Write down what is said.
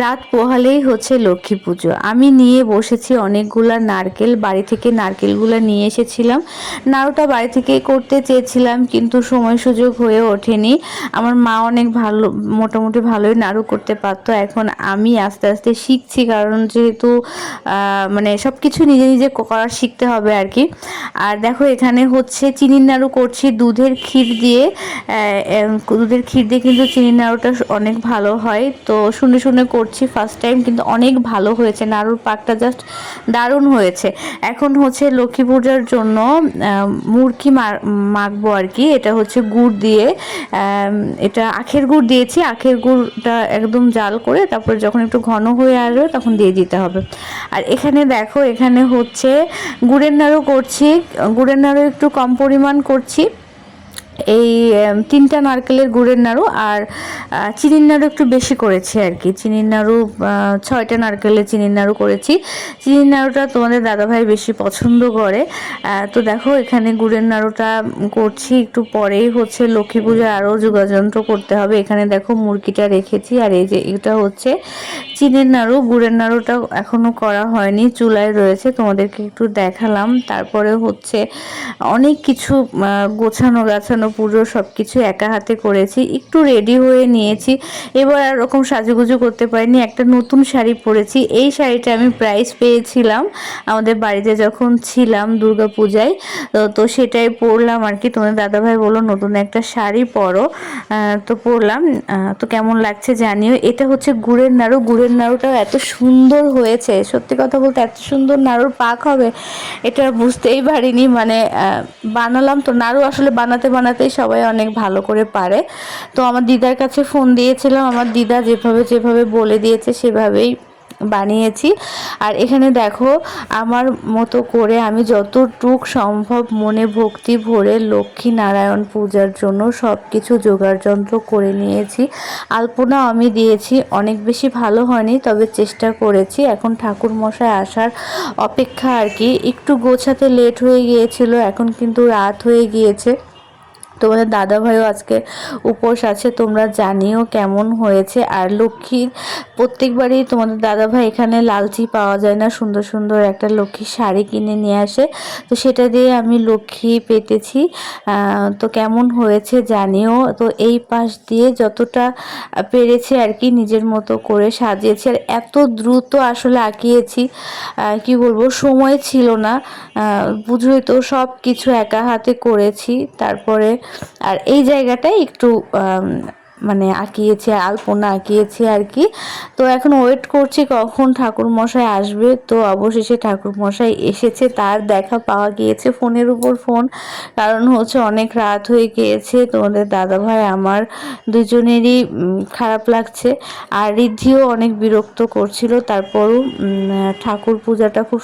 রাত পোহালেই হচ্ছে লক্ষ্মী পুজো। আমি নিয়ে বসেছি অনেকগুলা নারকেল, বাড়ি থেকে নারকেলগুলো নিয়ে এসেছিলাম। নাড়ুটা বাড়ি থেকেই করতে চেয়েছিলাম, কিন্তু সময় সুযোগ হয়ে ওঠেনি। আমার মা অনেক ভালো, মোটামুটি ভালোই নাড়ু করতে পারতো। এখন আমি আস্তে আস্তে শিখছি, কারণ যেহেতু মানে সব কিছু নিজে নিজে করা শিখতে হবে আর কি আর দেখো, এখানে হচ্ছে চিনির নাড়ু করছি, দুধের ক্ষীর দিয়ে। দুধের ক্ষীর দিয়ে কিন্তু চিনির নাড়ুটা অনেক ভালো হয়। তো শুনে শুনে করছি ফার্স্ট টাইম কিন্তু অনেক ভালো হয়েছে। নাড়ুর পাকটা জাস্ট দারুণ হয়েছে। এখন হচ্ছে লক্ষ্মী পূজার জন্য মুরকি মাখবো আর কি। এটা হচ্ছে গুড় দিয়ে এটা আখের গুড় দিয়েছি। আখের গুড়টা একদম জাল করে তারপরে যখন একটু ঘন হয়ে আসবে তখন দিয়ে দিতে হবে। আর এখানে দেখো, এখানে হচ্ছে গুড়ের নাড়ু করছি। গুড়ের নাড়ু একটু কম পরিমাণ করছি। এই তিনটা নারকেলের গুড়ের নাড়ু আর চিনির নাড়ু একটু বেশি করেছি আর কি। চিনির নাড়ু ছয়টা নারকেলের চিনির নাড়ু করেছি। চিনির নাড়ুটা তোমাদের দাদাভাই বেশি পছন্দ করে। তো দেখো, এখানে গুড়ের নাড়ুটা করছি। একটু পরেই হচ্ছে লক্ষ্মী পুজোর আরও যোগাযন্ত্র করতে হবে। এখানে দেখো, মুরগিটা রেখেছি আর এই যে এটা হচ্ছে চিনির নাড়ু, গুড়ের নাড়ুটা এখনও করা হয়নি, চুলায় রয়েছে, তোমাদেরকে একটু দেখালাম। তারপরে হচ্ছে অনেক কিছু গোছানো, গাছানো, পুজো সব কিছু একা হাতে করেছি। একটু রেডি হয়ে নিয়েছি। এবার আর ওরকম সাজুগুজু করতে পারিনি, একটা নতুন শাড়ি পরেছি। এই শাড়িটা আমি প্রাইস পেয়েছিলাম, আমাদের বাড়িতে যখন ছিলাম দুর্গা পূজায় তো সেটাই পরলাম আর কি। তোমাদের দাদাভাই বলল, নতুন একটা শাড়ি পরো। তো পরলাম। তো কেমন লাগছে জানিও। এটা হচ্ছে গুড়ের নাড়ু, গুড়ের নাড়ুটাও এত সুন্দর হয়েছে। সত্যি কথা বলতে এত সুন্দর নাড়ুর পাক হবে, এটা বুঝতেই পারিনি। মানে বানালাম তো, নাড়ু আসলে বানাতে বানাতেই সবাই অনেক ভালো করে পারে। তো আমার দিদার কাছে ফোন দিয়েছিলাম, আমার দিদা যেভাবে যেভাবে বলে দিয়েছে সেভাবেই বানিয়েছি। আর এখানে দেখো, আমার মতো করে আমি যতটুক সম্ভব মনে ভক্তি ভরে লক্ষ্মী নারায়ণ পূজার জন্য সব কিছু যন্ত্র করে নিয়েছি। আলপনা আমি দিয়েছি, অনেক বেশি ভালো হয়নি, তবে চেষ্টা করেছি। এখন ঠাকুর মশাই আসার অপেক্ষা আর কি। একটু গোছাতে লেট হয়ে গিয়েছিল, এখন কিন্তু রাত হয়ে গিয়েছে। তোমাদের দাদা ভাইও আজকে উপোস আছে, তোমরা জানিও কেমন হয়েছে। আর লক্ষ্মীর প্রত্যেকবারই তোমাদের দাদা ভাই এখানে লালচি পাওয়া যায় না, সুন্দর সুন্দর একটা লক্ষ্মীর শাড়ি কিনে নিয়ে আসে। তো সেটা দিয়ে আমি লক্ষ্মী পেতেছি। তো কেমন হয়েছে জানিও। তো এই পাশ দিয়ে যতটা পেরেছে আর কি নিজের মতো করে সাজিয়েছি। আর এত দ্রুত আসলে আঁকিয়েছি কি বলব, সময় ছিল না। বুঝোই তো সব কিছু একা হাতে করেছি। তারপরে আর এই জায়গাটায় একটু মানে আঁকিয়েছি, আলপনা আঁকিয়েছি আর কি। তো এখন ওয়েট করছি কখন ঠাকুর মশাই আসবে। তো অবশেষে ঠাকুর মশাই এসেছে, তার দেখা পাওয়া গিয়েছে ফোনের উপর ফোন। কারণ হচ্ছে অনেক রাত হয়ে গিয়েছে তোমাদের দাদা ভাই আমার দুজনেরই খারাপ লাগছে। আর রিদ্ধিও অনেক বিরক্ত করছিল, তারপরও ঠাকুর পূজাটা খুব